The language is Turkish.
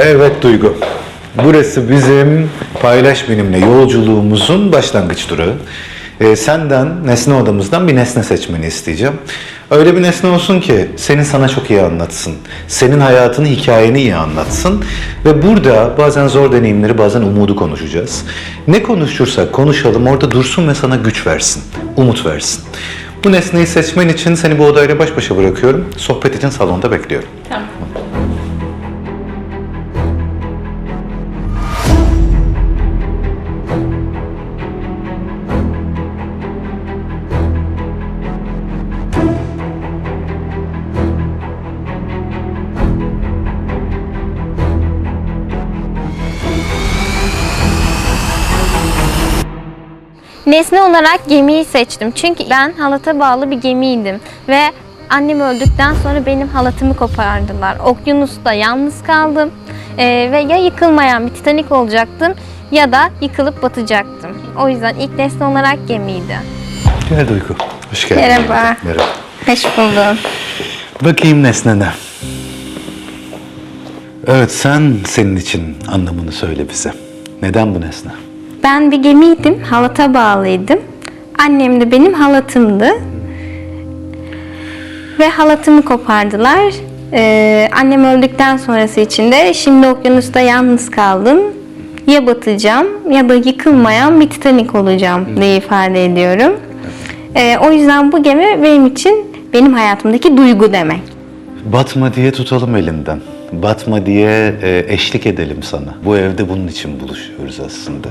Evet Duygu. Burası bizim paylaş benimle yolculuğumuzun başlangıç durağı. Ee, senden nesne odamızdan bir nesne seçmeni isteyeceğim. Öyle bir nesne olsun ki seni sana çok iyi anlatsın. Senin hayatını, hikayeni iyi anlatsın. Ve burada bazen zor deneyimleri, bazen umudu konuşacağız. Ne konuşursak konuşalım orada dursun ve sana güç versin, umut versin. Bu nesneyi seçmen için seni bu odayla baş başa bırakıyorum. Sohbet için salonda bekliyorum. Tamam. Nesne olarak gemiyi seçtim. Çünkü ben halata bağlı bir gemiydim. Ve annem öldükten sonra benim halatımı kopardılar. Okyanusta yalnız kaldım. Ee, ve ya yıkılmayan bir Titanik olacaktım ya da yıkılıp batacaktım. O yüzden ilk nesne olarak gemiydi. Gel Duygu. Hoş geldin. Merhaba. Merhaba. Hoş buldum. Bakayım nesnene. Evet sen senin için anlamını söyle bize. Neden bu nesne? Ben bir gemiydim, halata bağlıydım. Annem de benim halatımdı. Ve halatımı kopardılar. Ee, annem öldükten sonrası için de şimdi okyanusta yalnız kaldım. Ya batacağım ya da yıkılmayan bir Titanik olacağım diye ifade ediyorum. Ee, o yüzden bu gemi benim için benim hayatımdaki duygu demek. Batma diye tutalım elinden. Batma diye e, eşlik edelim sana. Bu evde bunun için buluşuyoruz aslında.